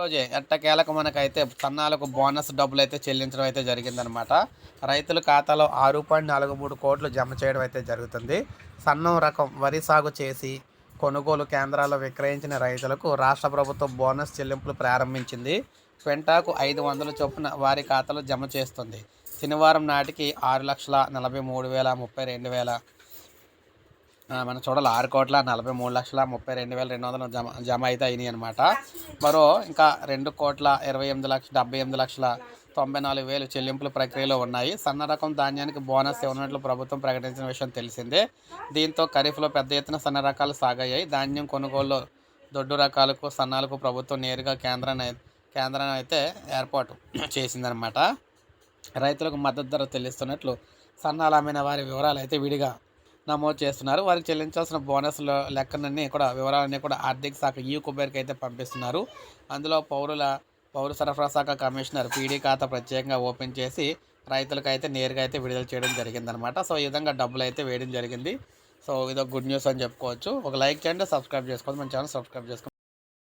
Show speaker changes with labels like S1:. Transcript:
S1: రోజే ఎట్టకేలకు మనకైతే సన్నాలకు బోనస్ డబ్బులు అయితే చెల్లించడం అయితే జరిగిందనమాట. రైతుల ఖాతాలో ఆరు పాయింట్ నాలుగు మూడు కోట్లు జమ చేయడం అయితే జరుగుతుంది. సన్నం రకం వరి సాగు చేసి కొనుగోలు కేంద్రాల్లో విక్రయించిన రైతులకు రాష్ట్ర ప్రభుత్వం బోనస్ చెల్లింపులు ప్రారంభించింది. క్వింటాకు ఐదు వందల చొప్పున వారి ఖాతాలో జమ చేస్తుంది. శనివారం నాటికి ఆరు లక్షల నలభై మూడు వేల ముప్పై రెండు వేల మనం చూడాలి ఆరు కోట్ల నలభై మూడు లక్షల ముప్పై రెండు వేల రెండు వందలు జమ జమ అయితే అయినాయి అనమాట మరో ఇంకా రెండు కోట్ల ఇరవై ఎనిమిది లక్షల డెబ్బై ఎనిమిది లక్షల తొంభై నాలుగు వేలు చెల్లింపుల ప్రక్రియలో ఉన్నాయి. సన్న రకం ధాన్యానికి బోనస్ ఇవ్వనట్లు ప్రభుత్వం ప్రకటించిన విషయం తెలిసిందే. దీంతో ఖరీఫ్లో పెద్ద ఎత్తున సన్న రకాలు సాగయ్యాయి ధాన్యం కొనుగోలులో దొడ్డు రకాలకు సన్నాలకు ప్రభుత్వం నేరుగా కేంద్రాన్ని కేంద్రాన్ని అయితే ఏర్పాటు చేసిందనమాట రైతులకు మద్దతు ధర చెల్లిస్తున్నట్లు సన్నాలు అమ్మిన వారి వివరాలు అయితే విడిగా నమోదు చేస్తున్నారు. వారికి చెల్లించాల్సిన బోనస్ల లెక్కలన్నీ కూడా వివరాలన్నీ కూడా ఆర్థిక శాఖ ఈ కుబేర్కి అయితే పంపిస్తున్నారు. అందులో పౌరుల పౌర సరఫరా శాఖ కమిషనర్ పీడీ ఖాతా ప్రత్యేకంగా ఓపెన్ చేసి రైతులకు అయితే నేరుగా అయితే విడుదల చేయడం జరిగిందనమాట సో ఈ విధంగా డబ్బులు అయితే వేయడం జరిగింది. సో ఇదొక గుడ్ న్యూస్ అని చెప్పుకోవచ్చు. ఒక లైక్ చేయండి సబ్స్క్రైబ్ చేసుకోండి. మన ఛానల్ సబ్స్క్రైబ్ చేసుకోండి.